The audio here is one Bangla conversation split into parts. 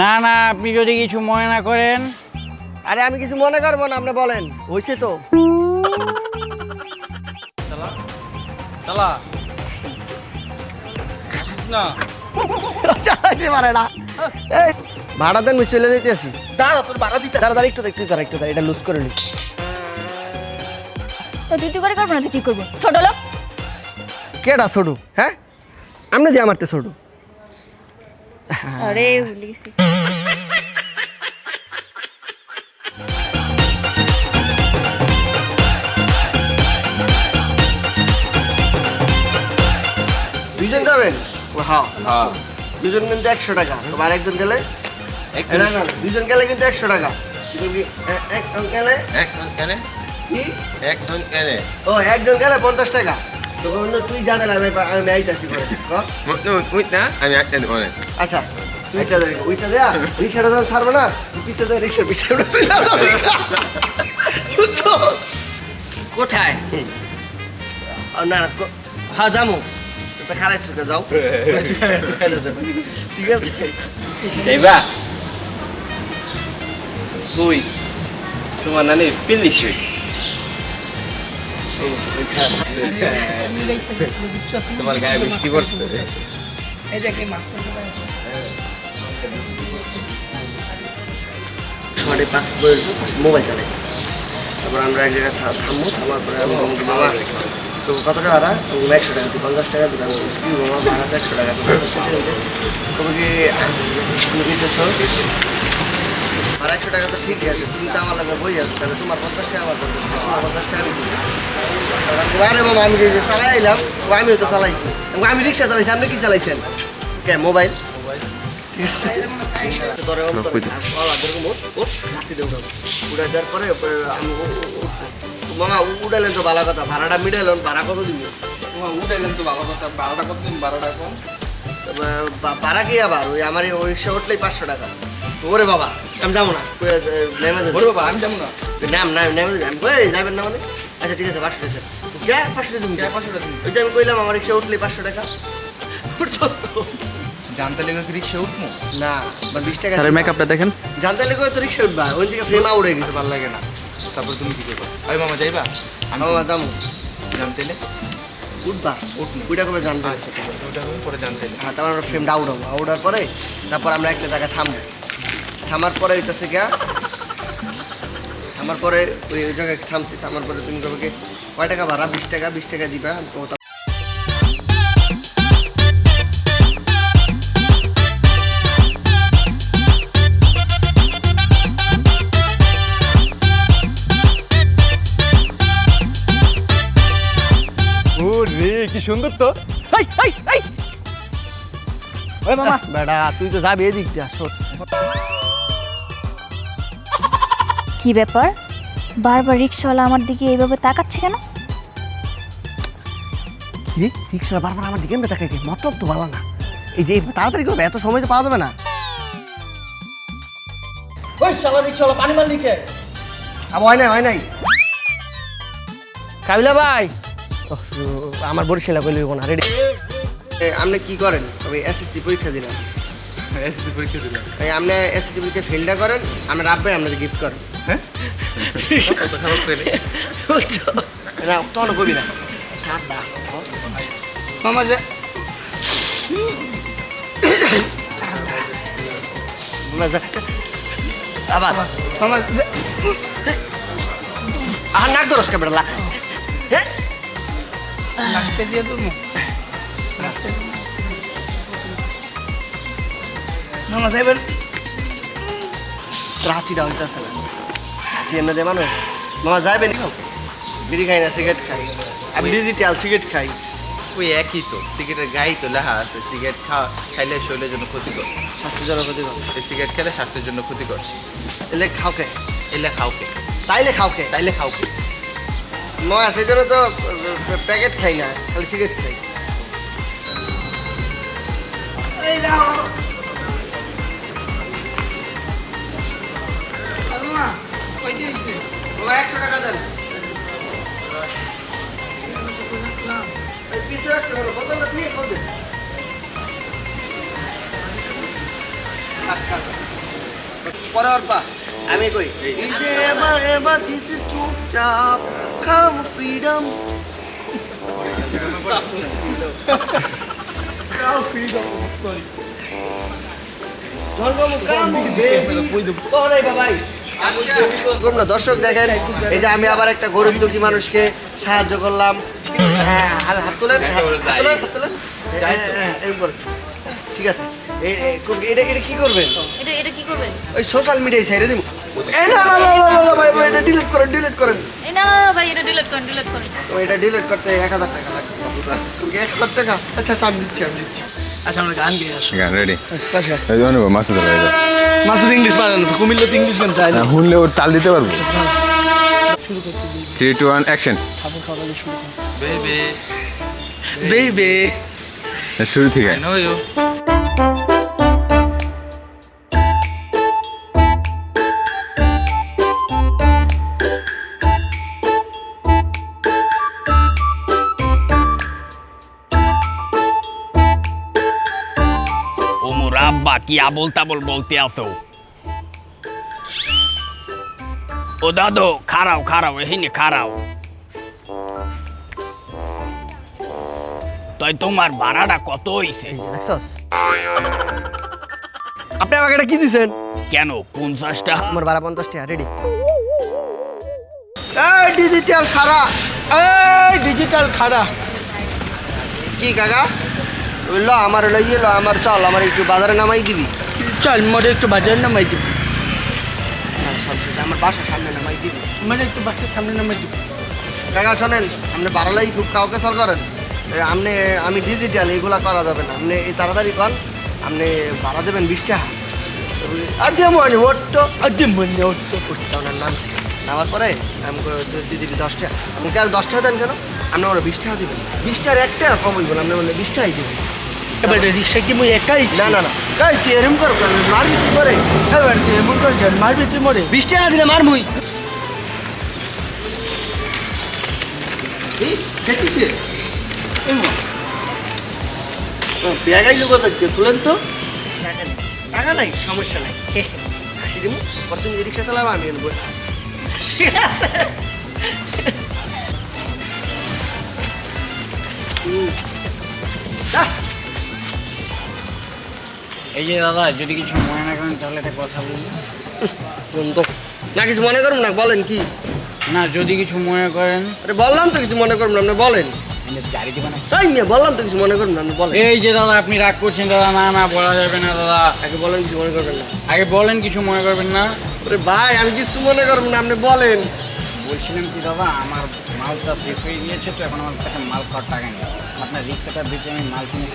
না না আপনি যদি কিছু মনে না করেন। আরে আমি কিছু মনে করব না আপনি বলেন। হয়েছে তো। চালা না। চালাইতে পারে না। এই, ভাড়া দেন আমি চলে যেতে আসি। দাঁড়া তোর বাড়া দিতে দাঁড়া দাঁড়া একটু একটু দাঁড়া একটু দাঁড়া, এটা লুজ করে নি। তো তুই তুই করে করব না তুই কি করব? ছোট লোক। কেডা ছোটু হ্যাঁ? আপনি দিয়ে আমারতে ছোটু। আরে ভুলে গেছি দুইজন যাবেন? ও, হ্যাঁ। হ্যাঁ। দুজন কিন্তু একশো টাকা। তোমার একজন গেলে? একজন না না দুজন গেলে কিন্তু একশো টাকা। দুজন একজন গেলে? একজন কি? একজন এনে ও একজন গেলে পঞ্চাশ টাকা। তো বলল, তুই যা দাঁড়া আমি আমি করে উইট না আমি একজন অনেক আচ্ছা তুই উইটা দে উইটা দেয়া রিক্সাটা যখন ছাড়বো না তুই পিছে দে রিক্সা পিছে? কোথায়? না হ্যাঁ যাব। খারাপ ছুটে যাও। ঠিক আছে? তুই তোমার নানি পিল্লি শুই তোমার গায়ে বৃষ্টি পড়ছে সাড়ে পাঁচ বয়স মোবাইল চালাই তারপর আমরা এক জায়গায় থামবো থামার পরে আমি বাবা তো কত টাকা ভাড়া তো একশো টাকা তুই পঞ্চাশ টাকা দিলাম বাবা ভাড়া তো একশো টাকা তো পঞ্চাশ টাকা কি তুমি কি আর একশো টাকা তো ঠিকই আছে তুমি তো আমার লাগে বই আছে তাহলে তোমার পঞ্চাশ টাকা আমার পঞ্চাশ টাকা তোমার পঞ্চাশ টাকা দিচ্ছি আরে মামা আমি যে চালাই এলাম ও আমিও তো চালাইছি আমি রিক্সা চালাইছি আপনি কি চালাইছেন কে মোবাইল মামা উ- উঠাইলেন তো ভালো কথা ভাড়াটা মিটাইলেন ভাড়া কত দিবি তোমার উঠাইলেন তো ভালো কথা বারোটা কত দিন বারোটা কম ভাড়া কি আবার ওই আমার ওই রিক্সা উঠলেই পাঁচশো টাকা ওরে বাবা আমি যাব না। বলে বাবা আমি যাব না। নাম নাম নেমে যাবেন না মানে? আচ্ছা ঠিক আছে পাঁচশো টাকা। কে? পাঁচশো টাকা তুমি কে? পাঁচশো টাকা ওই যে আমি কইলাম আমার রিক্সা উঠলেই পাঁচশো টাকা। উঠছস তো? জানতে লেগে কি রিক্সা উঠবো? না বা বিশ টাকা স্যারের মেকআপটা দেখেন। জানতে লেগে তো রিক্সা উঠবা। ওই থেকে ফ্রেমা উড়ে গেছে। ভালো লাগে না। তারপর তুমি কি করব? ওই মামা যাইবা? আমি মামা যাব। জানতে উঠবা? উঠবো ওইটা করে জানতে আচ্ছা ওটা আমি পরে জানতে হ্যাঁ তারপর আমরা ফ্রেমটা আউট হব। আউট হওয়ার পরে তারপর আমরা একটা জায়গায় থামবো। থামার পরে হইতেছে গিয়া থামার পরে ওই ওই জায়গায় থামছি থামার পরে তুমি কবে কি কয় টাকা ভাড়া? বিশ টাকা বিশ টাকা দিবা? কি সুন্দর তো। বেটা তুই তো যাবি এদিক দিয়ে আসো কি ব্যাপার? বারবার রিক্সাওয়ালা আমার দিকে এইভাবে তাকাচ্ছে কেন? কি রিক্সা বারবার আমার দিকে এমনি তাকাই মতলব তো ভালো না। এই যে তাড়াতাড়ি করবে এত সময় তো পাওয়া যাবে না। ওই শালা রিক্সাওয়ালা পানি মারলি কে? আবার হয় নাই হয় নাই। কাবিলা ভাই। ওহ, আমার বরিশালা কইলে না রেডি। আপনি কি করেন? আমি এসএসসি পরীক্ষা দিলাম। এসএসসি পরীক্ষা দিলাম। এই আপনি এসএসসি পরীক্ষা ফেলটা করেন আমার আব্বাই আপনাদের গিফট করেন। করে না তখন কবি না। ঠান্ডা মামা যে আবার। মামা আর নাক দরস কে বেড়া হ্যাঁ লাস্টে দিয়ে দেবো লাস্টে মামা রাঁচিটা হইতেছে না। রাঁচি এনে দে মানুষ মামা যাইবেন বিড়ি খাই না সিগারেট খাই। আমি ডিজিটাল সিগারেট খাই। ওই একই তো সিগারেটের গায়ে তো লেখা আছে সিগারেট খাওয়া খাইলে শরীরের জন্য ক্ষতিকর। স্বাস্থ্যজনক ক্ষতি করে এই সিগারেট খেলে স্বাস্থ্যের জন্য ক্ষতিকর। এলে খাওকে এলে খাওকে তাইলে খাওকে তাইলে খাওকে নয় সেই জন্য তো প্যাকেট খাই না খালি সিগারেট খাই। এই দেন। এই পিছে রাখছে বলো বোতলটা দিয়ে থাক। পরে ওর পা আমি কই। এই যে এবার এবার দিস ইজ চুপচাপ কাম ফ্রিডম দর্শক দেখেন এই যে আমি আবার একটা গরিব দুঃখী মানুষকে সাহায্য করলাম। হ্যাঁ হাত হাত তোলেন হাত হাত তোলেন, হাত তোলেন। হ্যাঁ, হ্যাঁ। ঠিক আছে। এটা এটা কি করবেন? এটা এটা কি করবেন? ওই সোশ্যাল মিডিয়ায় ছেড়ে এটা ডিলিট করেন ডিলিট করেন। এই না না, না, ভাই এটা ডিলিট করেন ডিলিট করেন। তো এটা ডিলিট করতে এক হাজার টাকা লাগবে। এক হাজার টাকা? আচ্ছা আচ্ছা আমি দিচ্ছি আমি দিচ্ছি। আচ্ছা আমরা গান গেয়ে আসো। গান রেডি এই জন্য মাসুদ ভাই মাসুদ ইংলিশ পারে না তো কুমিল্লা তো ইংলিশ গান চাই না? না শুনলে ওর তাল দিতে পারব। থ্রি টু ওয়ান অ্যাকশন শুরু শুরু থেকে। আব্বা কি আবল তাবল বলতে আসো ও দাদু খারাও খারাও এহিনে খারাও তাই তোমার ভাড়াটা কত হইছে? আপনি আমাকে এটা কি দিছেন? কেন পঞ্চাশটা আমার বারা পঞ্চাশ টাকা রেডি এই ডিজিটাল খারা এই ডিজিটাল খাড়া। কি কাকা? বলল আমার হলো ইয়ে লো, আমার চল আমার একটু বাজারে নামাই দিবি। চল মোটে একটু বাজার নামাই দিব। হ্যাঁ, আমার বাসার সামনে নামাই দিবি। মানে একটু বাসের সামনে নামাই দিব। কাকা শোনেন আপনি বাড়ালাই খুব কাউকে সল করেন। আপনি আমি ডিজিটাল এগুলা করা যাবে না। আপনি এই তাড়াতাড়ি কর আপনি ভাড়া দেবেন বিশ টাকা। আর দিয়ে মনে ওর তো আজকে মনে উঠছি তখন আর নামার পরে আমি তুই দিয়ে দিবি দশ টাকা। আপনি কেন দশ টাকা দেন কেন? আপনি আমার বিশ টাকা দিবেন। বিশ টাকার একটা টাকা কম হইব না আপনি বললে বিশ টাকাই দিবেন। এবার রিক্সা কি মুই একাই না না না। কাই তুই এরম কর মারবি তুই করে এবার তুই এমন করছেন মারবি তুই মরে বিশ টাকা দিলে মার মুই। ব্যাগাই লোক দেখতে খুলেন তো? টাকা নাই। সমস্যা নাই। হাসি দিব পর তুমি রিক্সা চালাবো আমি আনব ঠিক আছে। হুম। এই যে দাদা যদি কিছু মনে না করেন তাহলে একটা কথা বলি। বন্ধ। না কিছু মনে করুন না বলেন কি? না যদি কিছু মনে করেন। আরে বললাম তো কিছু মনে করুন না আপনি বলেন। জারি তাই নিয়ে বললাম তো কিছু মনে করুন না আপনি বলেন। এই যে দাদা আপনি রাগ করছেন দাদা না না বলা যাবে না দাদা। আগে বলেন কিছু মনে করবেন না। আগে বলেন কিছু মনে করবেন না। আরে ভাই আমি কিছু মনে করব না আপনি বলেন। বলছিলাম কি দাদা আমার মালটা শেষ হয়ে গিয়েছে তো এখন আমার কাছে মাল খাওয়ার টাকা নেই। আপনার রিক্সাটা বেঁচে আমি মাল কিনে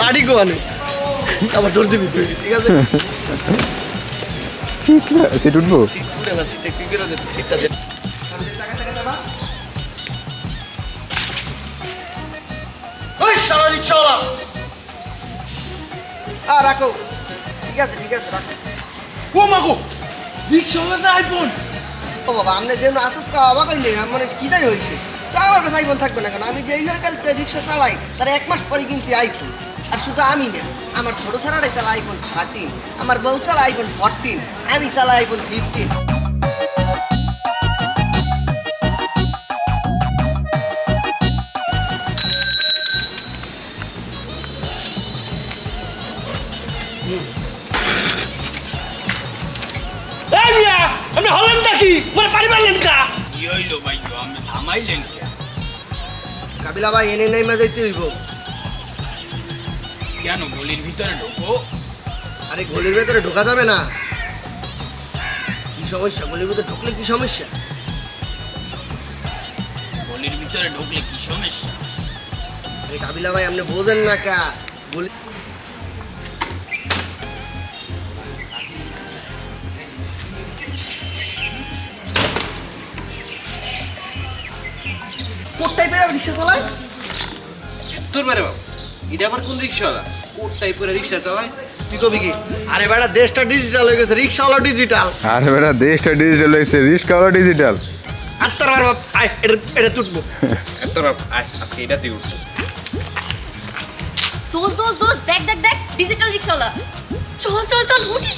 লাড়ি আবার ধরে দিবি তুই ঠিক আছে? সিট সিট উঠবো? উঠে না সিটটা কি করে দে সিটটা দে। ওই শালা রিক্সাওয়ালা। আ রাখো। ঠিক আছে ঠিক আছে রাখো। ও মাগো রিক্সাওয়ালা না আইফোন ও বাবা আপনি আসুক মানে কি জানি হয়েছে? তা আমার কাছে আইফোন থাকবে না কেন? আমি যেই লোকাল রিক্সা চালাই তার এক মাস পরে কিনছি আইফোন আর শুধু আমি না আমার ছোট ছাড়াটাই চালা আইফোন থার্টিন আমার বউ চালা আইফোন ফোরটিন আমি চালাই আইফোন ফিফটিন। এই হলেন নাকি মানে পারি পারলেন কা? কি হইল ভাই আমি থামাইলেন কাবিলা ভাই এনে নেই মাঝাইতে হইব। কেন গলির ভিতরে ঢোকো? আরে গলির ভেতরে ঢোকা যাবে না। কি সমস্যা? গলির ভেতরে ঢুকলে কি সমস্যা? গলির ভিতরে ঢুকলে কি সমস্যা? আরে কাবিলা ভাই আপনি বোঝেন না কা। গলি কোথায় বেরোবে রিক্সা চালায় তোর মারে বাবা এটা আবার কোন রিক্সাওয়ালা? কোট টাইপের রিক্সা চালায়? তুই কবি কি? আরে বেটা দেশটা ডিজিটাল হয়ে গেছে রিক্সা হলো ডিজিটাল আরে বেটা দেশটা ডিজিটাল হয়েছে রিস্ক হলো ডিজিটাল আর তোর বাপ আয় এটা এটা তুটবো। তোর বাবা আয় আজকে এটা দিয়ে উঠবো। দোস দোস দোস দেখ দেখ দেখ ডিজিটাল রিক্সাওয়ালা। চল চল চল উঠি।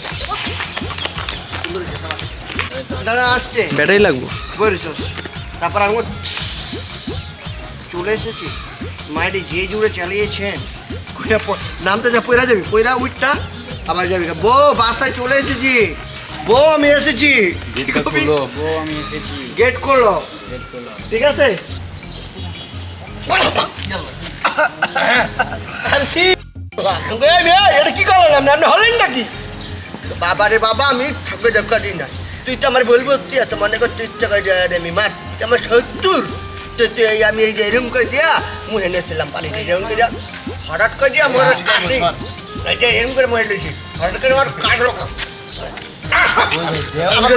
দাদা আসছে। ব্যাটারি লাগবো। বলিস তারপর আমি চলে এসেছি। মাইরি যে জুড়ে চালিয়েছেন নামতে যা পয়রা যাবি পয়রা উঠটা আবার যাবি। বো বাসায় চলে এসেছি। বো আমি এসেছি। গেট করল ঠিক আছে? কি করলেন আপনি আপনি হলেন নাকি? বাবা রে বাবা আমি ঠাকুর দিই না তুই তো আমার বলব তুই এত মনে কর তুই টাকা যায় রে আমি আমার সত্তর। তো তুই এই আমি এই যে এরম করে দিয়া মুহে এনেছিলাম পানি এরম করে হঠাৎ করে দিয়া মনে এই যে এরম করে মরে দিয়েছি হঠাৎ করে আমার কাটলো আমার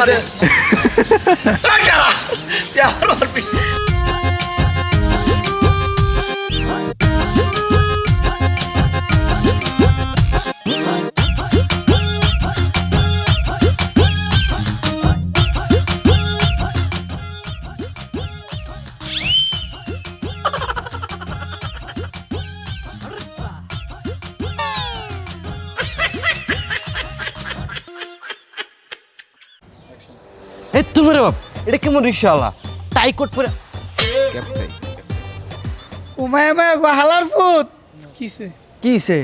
এই তুমি রে বাপ এটা কেমন রিক্সাওয়ালা? টাই কোট পরে উমায় মায় গো হালার পুত কিসে?